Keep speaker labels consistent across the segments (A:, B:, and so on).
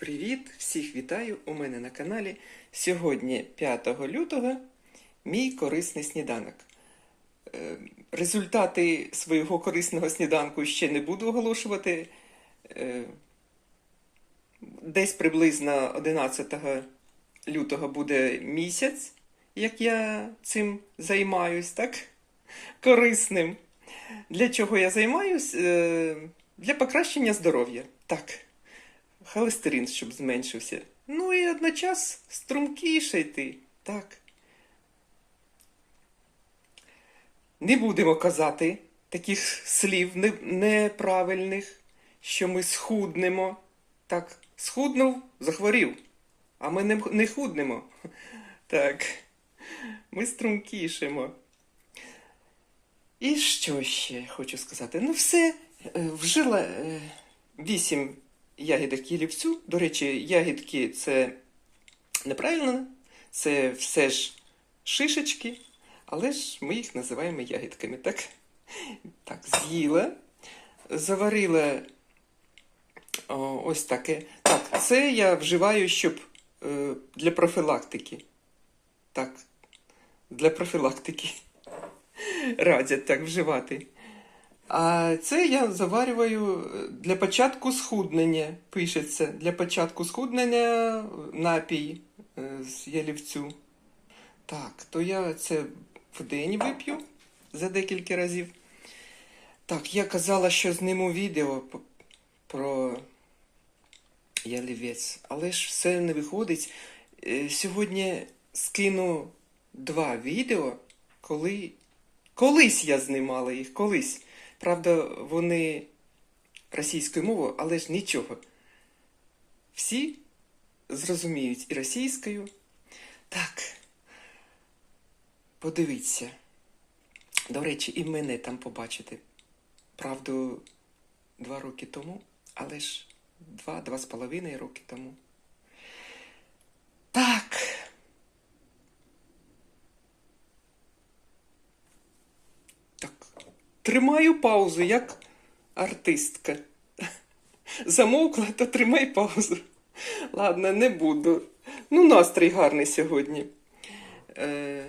A: Привіт! Всіх вітаю у мене на каналі. Сьогодні 5 лютого мій корисний сніданок. Е, Результати свого корисного сніданку ще не буду оголошувати. Е, Десь приблизно 11 лютого буде місяць, як я цим займаюсь, так? Корисним. Для чого я займаюсь? Е, Для покращення здоров'я. Так холестерин, щоб зменшився. Ну і одночас стрункіше йти. Так. Не будемо казати таких слів неправильних, що ми схуднемо. Так, схуднув, захворів. А ми не, не худнемо. Так. Ми стрункішимо. І що ще хочу сказати? Ну, все, е, вжила е, вісім ягідок ялівцю. До речі, ягідки це неправильно, це все ж шишечки, але ж ми їх називаємо ягідками, так? Так, з'їла, заварила о, ось таке. Так, це я вживаю, щоб е, для профілактики. Так, для профілактики. Радять так вживати. А це я заварюваю е, для початку схуднення. Пишеться для початку схуднення напій е, з ялівцю. Так, то я це в день вип'ю за декілька разів. Так, я казала, що зніму відео про ялівець, але ж все не виходить. Е, Сьогодні скину два відео, коли. Колись я знімала їх, колись. Правда, вони російською мовою, але ж нічого. Всі зрозуміють і російською. Так. Подивіться. До речі, і мене там побачите. Правду, два роки тому, але ж два, два з половиною роки тому. Так. Тримаю паузу, як артистка. Замовкла, то тримай паузу. Ладно, не буду. Ну, настрій гарний сьогодні. Е,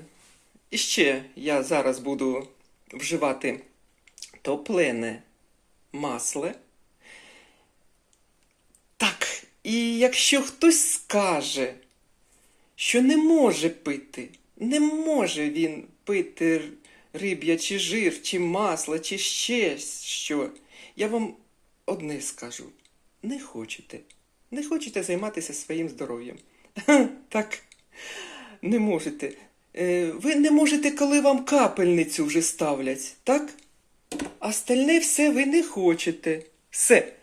A: і ще я зараз буду вживати топлене масло. Так, і якщо хтось скаже, що не може пити, не може він пити р- риб'ячий жир, чи масло, чи ще що, я вам одне скажу: не хочете. Не хочете займатися своїм здоров'ям. Так, не можете. Е, Ви не можете, коли вам капельницю вже ставлять, так? Остальне все ви не хочете. Все.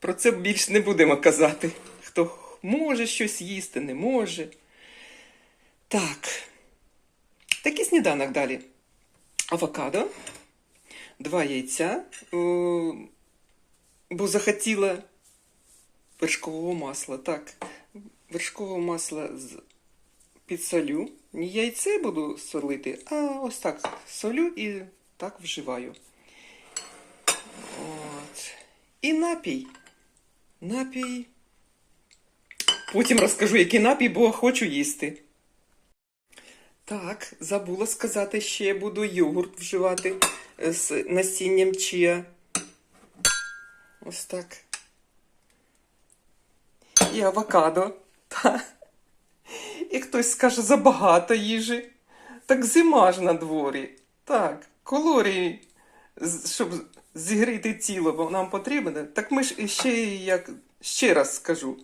A: Про це більш не будемо казати. Хто може щось їсти, не може. Так. Такий сніданок далі. Авокадо, два яйця, е, бо захотіла вершкового масла. Так, вершкового масла підсолю. Не яйце буду солити, а ось так солю і так вживаю. От. І напій. Напій. Потім розкажу, який напій, бо хочу їсти. Так, забула сказати, ще буду йогурт вживати е, з насінням чия. Ось так. І авокадо. І хтось скаже, забагато їжі. Так зима ж на дворі. Так, калорії, щоб зігріти тіло, бо нам потрібно. Так ми ж ще, як ще раз скажу,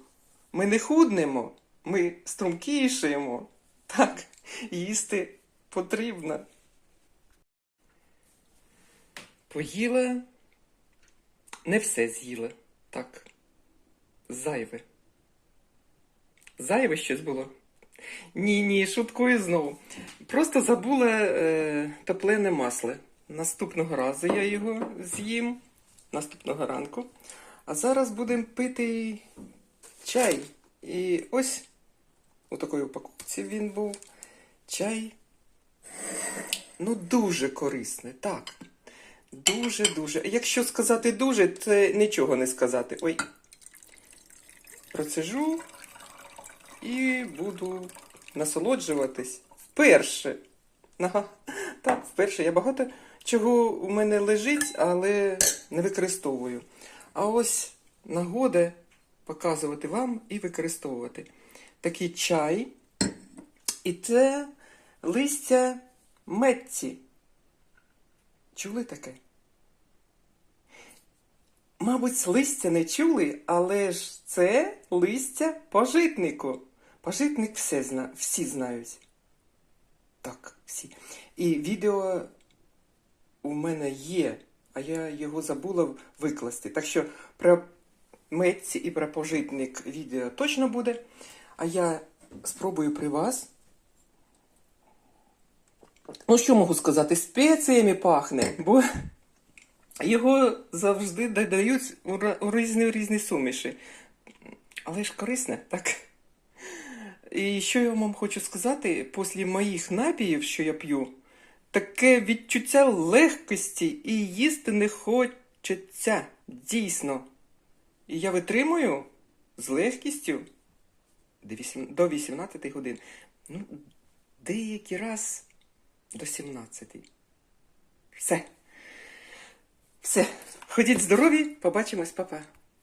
A: ми не худнемо, ми стрункішаємо. Так, їсти потрібно. Поїла, не все з'їла. Так, зайве. Зайве щось було. Ні, ні, шуткую знову. Просто забула е, топлене масло. Наступного разу я його з'їм, наступного ранку. А зараз будемо пити чай. І ось у такої упаковці він був. Чай. Ну, дуже корисний, так. Дуже-дуже. Якщо сказати дуже, це нічого не сказати. Ой. процежу і буду насолоджуватись вперше. Ага, так, вперше. Я багато чого у мене лежить, але не використовую. А ось нагода показувати вам і використовувати. Такий чай. І це листя метці. Чули таке? Мабуть, листя не чули, але ж це листя пожитнику. Пожитник все зна... всі знають. Так, всі. І відео у мене є, а я його забула викласти. Так що про метці і про пожитник відео точно буде. А я спробую при вас. Ну, що можу сказати? Спеціями пахне, бо його завжди додають у різні різні суміші. Але ж корисне, так? І що я вам хочу сказати, після моїх напіїв, що я п'ю, таке відчуття легкості і їсти не хочеться. Дійсно. І я витримую з легкістю до 18 годин. Ну, деякий раз до 17. Все. Все. Ходіть здорові, побачимось, папа.